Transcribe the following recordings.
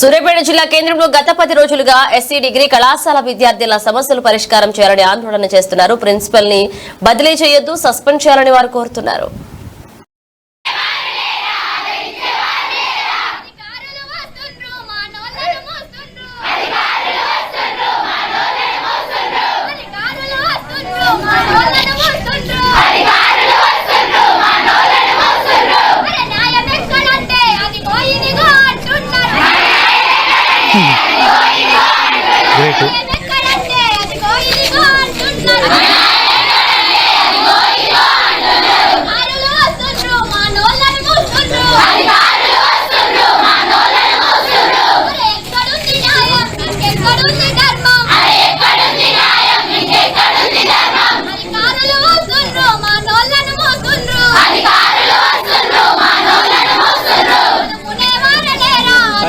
సూర్యాపేట జిల్లా కేంద్రంలో గత పది రోజులుగా ఎస్సీ డిగ్రీ కళాశాల విద్యార్థుల సమస్యలు పరిష్కారం చేయాలని ఆందోళన చేస్తున్నారు. ప్రిన్సిపల్ని బదిలీ చేయొద్దు సస్పెండ్ చేయాలని వారు కోరుతున్నారు. గ్రేట్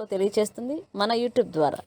తెలియజేస్తుంది మన యూట్యూబ్ ద్వారా.